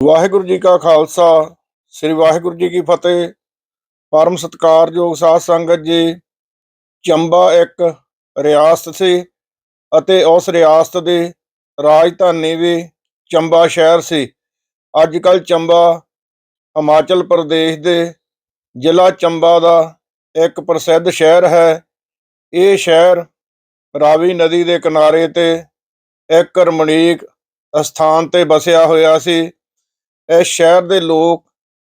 ਵਾਹਿਗੁਰੂ ਜੀ ਕਾ ਖਾਲਸਾ, ਸ੍ਰੀ ਵਾਹਿਗੁਰੂ ਜੀ ਕੀ ਫਤਿਹ। ਪਰਮ ਸਤਿਕਾਰਯੋਗ ਸਾਧ ਸੰਗਤ ਜੀ, ਚੰਬਾ ਇੱਕ ਰਿਆਸਤ ਸੀ ਅਤੇ ਉਸ ਰਿਆਸਤ ਦੀ ਰਾਜਧਾਨੀ ਵੀ ਚੰਬਾ ਸ਼ਹਿਰ ਸੀ। ਅੱਜ ਕੱਲ ਚੰਬਾ ਹਿਮਾਚਲ ਪ੍ਰਦੇਸ਼ ਦੇ ਜ਼ਿਲ੍ਹਾ ਚੰਬਾ ਦਾ ਇੱਕ ਪ੍ਰਸਿੱਧ ਸ਼ਹਿਰ ਹੈ। ਇਹ ਸ਼ਹਿਰ ਰਾਵੀ ਨਦੀ ਦੇ ਕਿਨਾਰੇ ਤੇ ਇੱਕ ਰਮਣੀਕ ਸਥਾਨ ਤੇ ਬਸਿਆ ਹੋਇਆ ਸੀ। ਇਸ ਸ਼ਹਿਰ ਦੇ ਲੋਕ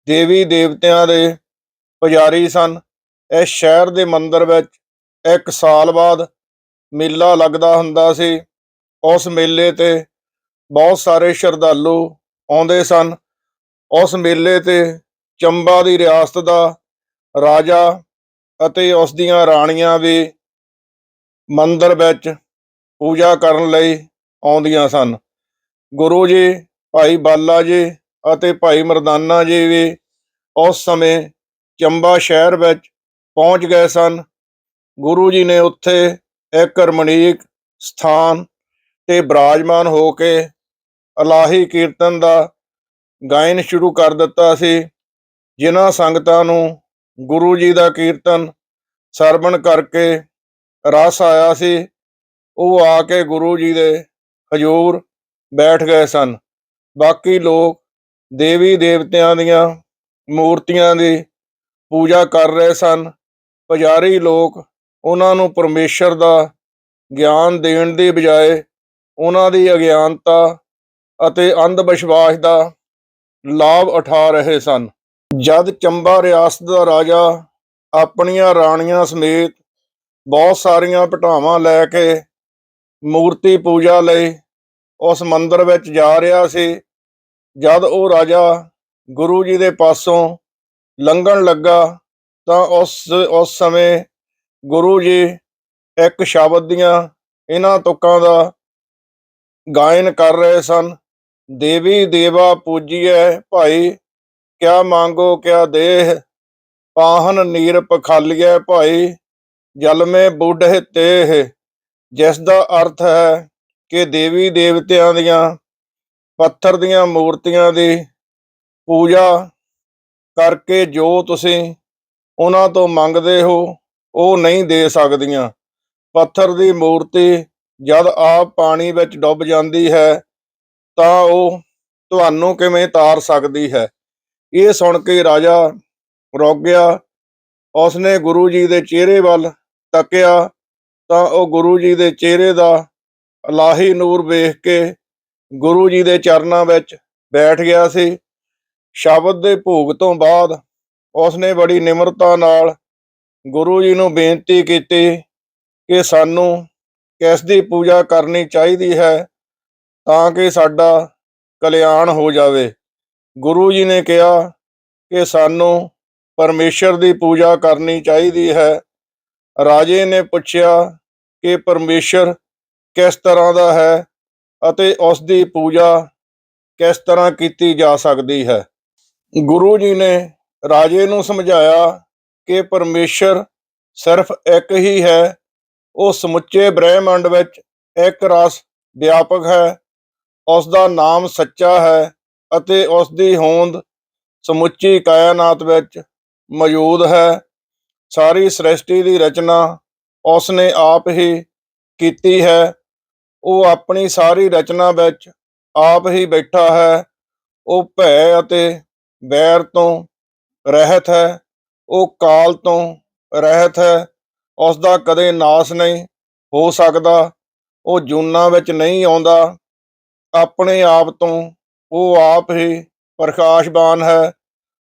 ਦੇਵੀ ਦੇਵਤਿਆਂ ਦੇ ਪੁਜਾਰੀ ਸਨ। ਇਸ ਸ਼ਹਿਰ ਦੇ ਮੰਦਿਰ ਵਿੱਚ ਇੱਕ ਸਾਲ ਬਾਅਦ ਮੇਲਾ ਲੱਗਦਾ ਹੁੰਦਾ ਸੀ। ਉਸ ਮੇਲੇ ਤੇ ਬਹੁਤ ਸਾਰੇ ਸ਼ਰਧਾਲੂ ਆਉਂਦੇ ਸਨ। ਉਸ ਮੇਲੇ ਤੇ ਚੰਬਾ ਦੀ ਰਿਆਸਤ ਦਾ ਰਾਜਾ ਅਤੇ ਉਸ ਦੀਆਂ ਰਾਣੀਆਂ ਵੀ ਮੰਦਰ ਵਿੱਚ ਪੂਜਾ ਕਰਨ ਲਈ ਆਉਂਦੀਆਂ ਸਨ। ਗੁਰੂ ਜੀ, ਭਾਈ ਬਾਲਾ ਜੀ ਅਤੇ ਭਾਈ ਮਰਦਾਨਾ ਜੀ ਵੀ ਉਸ ਸਮੇਂ ਚੰਬਾ ਸ਼ਹਿਰ ਵਿੱਚ ਪਹੁੰਚ ਗਏ ਸਨ। ਗੁਰੂ ਜੀ ਨੇ ਉੱਥੇ ਇੱਕ ਰਮਣੀਕ ਸਥਾਨ ਤੇ ਬਿਰਾਜਮਾਨ ਹੋ ਕੇ ਅਲਾਹੀ ਕੀਰਤਨ ਦਾ ਗਾਇਨ ਸ਼ੁਰੂ ਕਰ ਦਿੱਤਾ ਸੀ। ਜਿਨ੍ਹਾਂ ਸੰਗਤਾਂ ਨੂੰ ਗੁਰੂ ਜੀ ਦਾ ਕੀਰਤਨ ਸਰਵਣ ਕਰਕੇ ਰਸ ਆਇਆ ਸੀ, ਉਹ ਆ ਕੇ ਗੁਰੂ ਜੀ ਦੇ ਹਜ਼ੂਰ ਬੈਠ ਗਏ ਸਨ। ਬਾਕੀ ਲੋਕ ਦੇਵੀ ਦੇਵਤਿਆਂ ਦੀਆਂ ਮੂਰਤੀਆਂ ਦੀ ਪੂਜਾ ਕਰ ਰਹੇ ਸਨ। ਪੁਜਾਰੀ ਲੋਕ ਉਹਨਾਂ ਨੂੰ ਪਰਮੇਸ਼ਰ ਦਾ ਗਿਆਨ ਦੇਣ ਦੀ ਬਜਾਏ ਉਹਨਾਂ ਦੀ ਅਗਿਆਨਤਾ ਅਤੇ ਅੰਧ ਵਿਸ਼ਵਾਸ ਦਾ ਲਾਭ ਉਠਾ ਰਹੇ ਸਨ। ਜਦ ਚੰਬਾ ਰਿਆਸਤ ਦਾ ਰਾਜਾ ਆਪਣੀਆਂ ਰਾਣੀਆਂ ਸਮੇਤ ਬਹੁਤ ਸਾਰੀਆਂ ਭਟਾਵਾਂ ਲੈ ਕੇ ਮੂਰਤੀ ਪੂਜਾ ਲਈ ਉਸ ਮੰਦਰ ਵਿੱਚ ਜਾ ਰਿਹਾ ਸੀ ਜਦ ਉਹ ਰਾਜਾ ਗੁਰੂ ਜੀ ਦੇ ਪਾਸੋਂ ਲੰਘਣ ਲੱਗਾ ਤਾਂ ਉਸ ਉਸ ਸਮੇਂ ਗੁਰੂ ਜੀ ਇੱਕ ਸ਼ਬਦ ਦੀਆਂ ਇਹਨਾਂ ਤੁਕਾਂ ਦਾ ਗਾਇਨ ਕਰ ਰਹੇ ਸਨ। ਦੇਵੀ ਦੇਵਾ ਪੂਜੀਐ ਭਾਈ, ਕਿਆ ਮੰਗੋ ਕਿਆ ਦੇਹ? ਪਾਹਨ ਨੀਰ ਪਖਾਲੀਐ ਭਾਈ, ਜਲਮੇ ਬੁੱਢ ਬੁੱਢੇ ਤੇਹ। ਜਿਸ ਦਾ ਅਰਥ ਹੈ ਕਿ ਦੇਵੀ ਦੇਵਤਿਆਂ ਦੀਆਂ ਪੱਥਰ ਦੀਆਂ ਮੂਰਤੀਆਂ ਦੀ ਪੂਜਾ ਕਰਕੇ ਜੋ ਤੁਸੀਂ ਉਹਨਾਂ ਤੋਂ ਮੰਗਦੇ ਹੋ, ਉਹ ਨਹੀਂ ਦੇ ਸਕਦੀਆਂ। ਪੱਥਰ ਦੀ ਮੂਰਤੀ ਜਦ ਆਪ ਪਾਣੀ ਵਿੱਚ ਡੁੱਬ ਜਾਂਦੀ ਹੈ, ਤਾਂ ਉਹ ਤੁਹਾਨੂੰ ਕਿਵੇਂ ਤਾਰ ਸਕਦੀ ਹੈ? ਇਹ ਸੁਣ ਕੇ ਰਾਜਾ ਰੁਕ ਗਿਆ। ਉਸਨੇ ਗੁਰੂ ਜੀ ਦੇ ਚਿਹਰੇ ਵੱਲ ਤੱਕਿਆ, ਤਾਂ ਉਹ ਗੁਰੂ ਜੀ ਦੇ ਚਿਹਰੇ ਦਾ ਅਲਾਹੀ ਨੂਰ ਵੇਖ ਕੇ ਗੁਰੂ ਜੀ ਦੇ ਚਰਨਾਂ ਵਿੱਚ ਬੈਠ ਗਿਆ ਸੀ। ਸ਼ਬਦ ਦੇ ਭੋਗ ਤੋਂ ਬਾਅਦ ਉਸਨੇ ਬੜੀ ਨਿਮਰਤਾ ਨਾਲ ਗੁਰੂ ਜੀ ਨੂੰ ਬੇਨਤੀ ਕੀਤੀ ਕਿ ਸਾਨੂੰ ਕਿਸ ਦੀ ਪੂਜਾ ਕਰਨੀ ਚਾਹੀਦੀ ਹੈ ਤਾਂ ਕਿ ਸਾਡਾ ਕਲਿਆਣ ਹੋ ਜਾਵੇ। ਗੁਰੂ ਜੀ ਨੇ ਕਿਹਾ ਕਿ ਸਾਨੂੰ ਪਰਮੇਸ਼ਰ ਦੀ ਪੂਜਾ ਕਰਨੀ ਚਾਹੀਦੀ ਹੈ। ਰਾਜੇ ਨੇ ਪੁੱਛਿਆ ਕਿ ਪਰਮੇਸ਼ਰ ਕਿਸ ਤਰ੍ਹਾਂ ਦਾ ਹੈ? ਅਤੇ ਉਸ ਦੀ ਪੂਜਾ ਕਿਸ ਤਰ੍ਹਾਂ ਕੀਤੀ ਜਾ ਸਕਦੀ ਹੈ? ਗੁਰੂ ਜੀ ਨੇ ਰਾਜੇ ਨੂੰ ਸਮਝਾਇਆ ਕਿ ਪਰਮੇਸ਼ਰ ਸਿਰਫ ਇੱਕ ਹੀ ਹੈ। ਉਹ ਸਮੁੱਚੇ ਬ੍ਰਹਿਮੰਡ ਵਿੱਚ ਇੱਕ ਰਸ ਵਿਆਪਕ ਹੈ। ਉਸ ਦਾ ਨਾਮ ਸੱਚਾ ਹੈ ਅਤੇ ਉਸ ਦੀ ਹੋਂਦ ਸਮੁੱਚੀ ਕਾਇਨਾਤ ਵਿੱਚ ਮੌਜੂਦ ਹੈ। ਸਾਰੀ ਸ੍ਰਿਸ਼ਟੀ ਦੀ ਰਚਨਾ ਉਸ ਨੇ ਆਪ ਹੀ ਕੀਤੀ ਹੈ। ਉਹ ਆਪਣੀ ਸਾਰੀ ਰਚਨਾ ਵਿੱਚ ਆਪ ਹੀ ਬੈਠਾ ਹੈ। ਉਹ ਭੈ ਅਤੇ ਵੈਰ ਤੋਂ ਰਹਿਤ ਹੈ। ਉਹ ਕਾਲ ਤੋਂ ਰਹਿਤ ਹੈ। ਉਸ ਦਾ ਕਦੇ ਨਾਸ ਨਹੀਂ ਹੋ ਸਕਦਾ। ਉਹ ਜੂਨਾਂ ਵਿੱਚ ਨਹੀਂ ਆਉਂਦਾ। ਆਪਣੇ ਆਪ ਤੋਂ ਉਹ ਆਪ ਹੀ ਪ੍ਰਕਾਸ਼ਵਾਨ ਹੈ।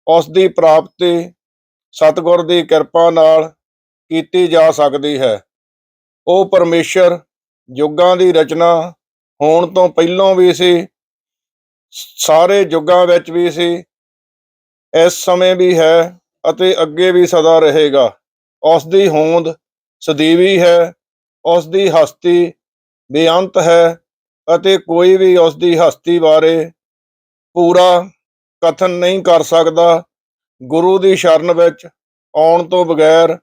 ਉਸ ਦੀ ਪ੍ਰਾਪਤੀ ਸਤਿਗੁਰ ਦੀ ਕਿਰਪਾ ਨਾਲ ਕੀਤੀ ਜਾ ਸਕਦੀ ਹੈ। ਉਹ ਪਰਮੇਸ਼ਰ ਯੁੱਗਾਂ ਦੀ ਰਚਨਾ ਹੋਣ ਤੋਂ ਪਹਿਲਾਂ ਵੀ ਸੀ, ਸਾਰੇ ਯੁੱਗਾਂ ਵਿੱਚ ਵੀ ਸੀ, ਇਸ ਸਮੇਂ ਵੀ ਹੈ ਅਤੇ ਅੱਗੇ ਵੀ ਸਦਾ ਰਹੇਗਾ। ਉਸ ਦੀ ਹੋਂਦ ਸਦੀਵੀ ਹੈ ਉਸ ਦੀ ਹਸਤੀ ਬੇਅੰਤ ਹੈ ਅਤੇ ਕੋਈ ਵੀ ਉਸ ਦੀ ਹਸਤੀ ਬਾਰੇ ਪੂਰਾ ਕਥਨ ਨਹੀਂ ਕਰ ਸਕਦਾ। ਗੁਰੂ ਦੀ ਸ਼ਰਨ ਵਿੱਚ ਆਉਣ ਤੋਂ ਬਗੈਰ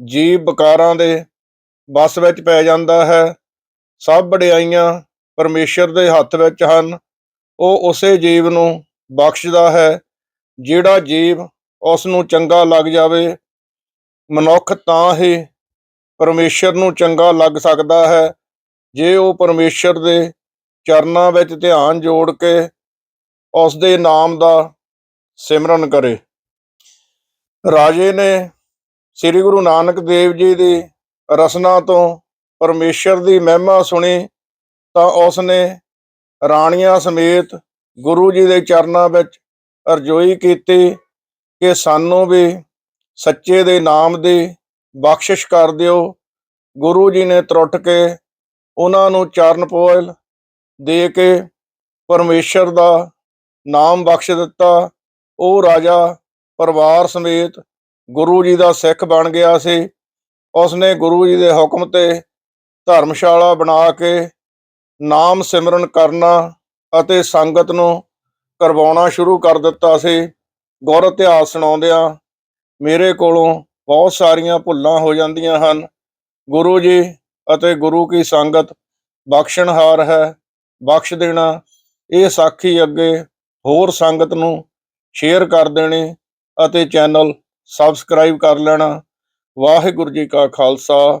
ਜੀਵ ਬਕਾਰਾਂ ਦੇ ਬਸ ਵਿੱਚ ਪੈ ਜਾਂਦਾ ਹੈ। ਸਭ ਵਡਿਆਈਆਂ ਪਰਮੇਸ਼ਰ ਦੇ ਹੱਥ ਵਿੱਚ ਹਨ। ਉਹ ਉਸੇ ਜੀਵ ਨੂੰ ਬਖਸ਼ਦਾ ਹੈ, ਜਿਹੜਾ ਜੀਵ ਉਸ ਨੂੰ ਚੰਗਾ ਲੱਗ ਜਾਵੇ। ਮਨੁੱਖ ਤਾਂ ਹੀ ਪਰਮੇਸ਼ਰ ਨੂੰ ਚੰਗਾ ਲੱਗ ਸਕਦਾ ਹੈ। ਜੇ ਉਹ ਪਰਮੇਸ਼ਰ ਦੇ ਚਰਨਾਂ ਵਿੱਚ ਧਿਆਨ ਜੋੜ ਕੇ ਉਸ ਦੇ ਨਾਮ ਦਾ ਸਿਮਰਨ ਕਰੇ। ਰਾਜੇ ਨੇ ਸ੍ਰੀ ਗੁਰੂ ਨਾਨਕ ਦੇਵ ਜੀ ਦੀ ਰਸਨਾ ਤੋਂ ਪਰਮੇਸ਼ਰ ਦੀ ਮਹਿਮਾ ਸੁਣੀ ਤਾਂ ਉਸ ਨੇ ਰਾਣੀਆਂ ਸਮੇਤ ਗੁਰੂ ਜੀ ਦੇ ਚਰਨਾਂ ਵਿੱਚ ਅਰਜ਼ੋਈ ਕੀਤੀ ਕਿ ਸਾਨੂੰ ਵੀ ਸੱਚੇ ਦੇ ਨਾਮ ਦੀ ਬਖਸ਼ਿਸ਼ ਕਰ ਦਿਓ। ਗੁਰੂ ਜੀ ਨੇ ਤਰੁੱਟ ਕੇ ਉਹਨਾਂ ਨੂੰ ਚਰਨ ਪੋਇਲ ਦੇ ਕੇ ਪਰਮੇਸ਼ਰ ਦਾ ਨਾਮ ਬਖਸ਼ ਦਿੱਤਾ। ਉਹ ਰਾਜਾ ਪਰਿਵਾਰ ਸਮੇਤ ਗੁਰੂ ਜੀ ਦਾ ਸਿੱਖ ਬਣ ਗਿਆ ਸੀ। ਉਸਨੇ ਗੁਰੂ ਜੀ ਦੇ ਹੁਕਮ ਤੇ ਧਰਮਸ਼ਾਲਾ ਬਣਾ ਕੇ ਨਾਮ ਸਿਮਰਨ ਕਰਨਾ ਅਤੇ ਸੰਗਤ ਨੂੰ ਕਰਵਾਉਣਾ ਸ਼ੁਰੂ ਕਰ ਦਿੱਤਾ ਸੀ। ਗੁਰ ਇਤਿਹਾਸ ਸੁਣਾਉਂਦਿਆਂ ਮੇਰੇ ਕੋਲੋਂ ਬਹੁਤ ਸਾਰੀਆਂ ਭੁੱਲਾਂ ਹੋ ਜਾਂਦੀਆਂ ਹਨ। ਗੁਰੂ ਜੀ ਅਤੇ ਗੁਰੂ ਕੀ ਸੰਗਤ ਬਖਸ਼ਣਹਾਰ ਹੈ, ਬਖਸ਼ ਦੇਣਾ, ਇਹ ਸਾਖੀ ਅੱਗੇ ਹੋਰ ਸੰਗਤ ਨੂੰ ਸ਼ੇਅਰ ਕਰ ਦੇਣੀ ਅਤੇ ਚੈਨਲ ਸਬਸਕ੍ਰਾਈਬ ਕਰ ਲੈਣਾ। ਵਾਹਿਗੁਰੂ ਜੀ ਕਾ ਖਾਲਸਾ